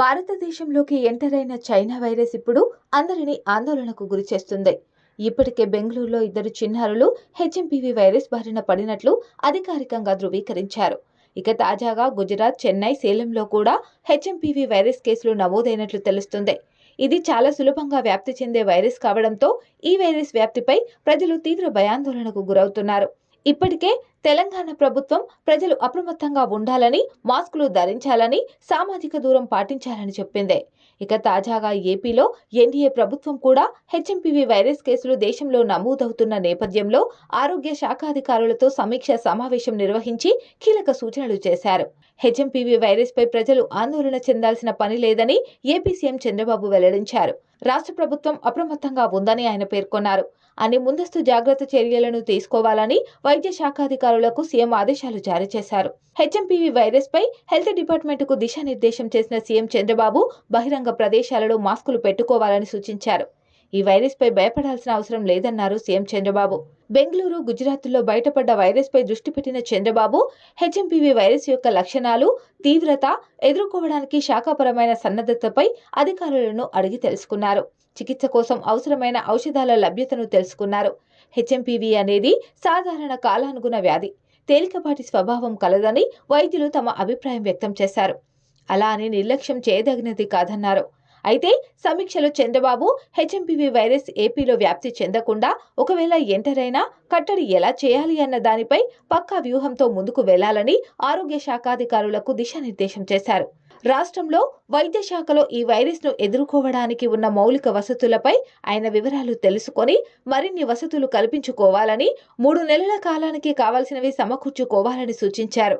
భారతదేశంలోకి enter అయిన China virus ఇప్పుడు అందరినీ ఆందోళనకు గురి చేస్తుంది. ఇప్పటికే బెంగళూరులో ఇద్దరు చిన్నారులు హెచ్ఎంపీవీ వైరస్ బారిన పడినట్లు అధికారికంగా ధృవీకరించారు. ఇక తాజాగా గుజరాత్ చెన్నై సేలంలో కూడా హెచ్ఎంపీవీ వైరస్ కేసులు నమోదైనట్లు తెలుస్తుంది. ఇది చాలా సులభంగా వ్యాప్తి చెందే వైరస్ కావడంతో ఈ వైరస్ వ్యాప్తిపై ప్రజలు తీవ్ర భయాందోళనకు గురవుతున్నారు. ఇప్పటికే తెలంగాణ ప్రభుత్వం ప్రజలు అప్రమత్తంగా ఉండాలని మాస్కులు ధరించాలని సామాజిక దూరం పాటించాలని చెప్పింది. ఇక తాజాగా ఏపీలో ఎన్డీఏ ప్రభుత్వం కూడా హెచ్ఎంపీవీ వైరస్ కేసులు దేశంలో నమోదవుతున్న నేపథ్యంలో ఆరోగ్య శాఖ అధికారులతో సమీక్ష సమావేశం నిర్వహించి కీలక సూచనలు చేశారు. హెచ్ఎంపీవీ వైరస్ పై ప్రజలు ఆందోళన చెందాల్సిన పని లేదని ఏపీ సీఎం చంద్రబాబు వెల్లడించారు. రాష్ట్ర ప్రభుత్వం అప్రమత్తంగా ఉందని ఆయన పేర్కొన్నారు. అన్ని ముందస్తు జాగ్రత్త చర్యలను తీసుకోవాలని వైద్య అధికారులకు సీఎం ఆదేశాలు జారీ చేశారు. హెచ్ఎంపీవీ వైరస్ పై హెల్త్ డిపార్ట్మెంట్కు దిశానిర్దేశం చేసిన సీఎం చంద్రబాబు బహిరంగ ప్రదేశాలలో మాస్కులు పెట్టుకోవాలని సూచించారు. ఈ వైరస్పై భయపడాల్సిన అవసరం లేదన్నారు సీఎం చంద్రబాబు. బెంగళూరు గుజరాత్లో బయటపడ్డ వైరస్పై దృష్టి పెట్టిన చంద్రబాబు హెచ్ఎంపీవీ వైరస్ యొక్క లక్షణాలు తీవ్రత ఎదుర్కోవడానికి శాఖాపరమైన సన్నద్ధతపై అధికారులను అడిగి తెలుసుకున్నారు. చికిత్స కోసం అవసరమైన ఔషధాల లభ్యతను తెలుసుకున్నారు. హెచ్ఎంపీవీ అనేది సాధారణ కాలానుగుణ వ్యాధి. తేలికపాటి స్వభావం కలదని వైద్యులు తమ అభిప్రాయం వ్యక్తం చేశారు. అలా అని నిర్లక్ష్యం చేయదగినది కాదన్నారు. అయితే సమీక్షలో చంద్రబాబు హెచ్ఎంపీవీ వైరస్ ఏపీలో వ్యాప్తి చెందకుండా ఒకవేళ ఎంటర్ అయినా కట్టడి ఎలా చేయాలి అన్న దానిపై పక్కా వ్యూహంతో ముందుకు వెళ్ళాలని ఆరోగ్య శాఖాధికారులకు దిశానిర్దేశం చేశారు. రాష్ట్రంలో వైద్య శాఖలో ఈ వైరస్ను ఎదుర్కోవడానికి ఉన్న మౌలిక వసతులపై ఆయన వివరాలు తెలుసుకొని మరిన్ని వసతులు కల్పించుకోవాలని మూడు నెలల కాలానికి కావాల్సినవి సమకూర్చుకోవాలని సూచించారు.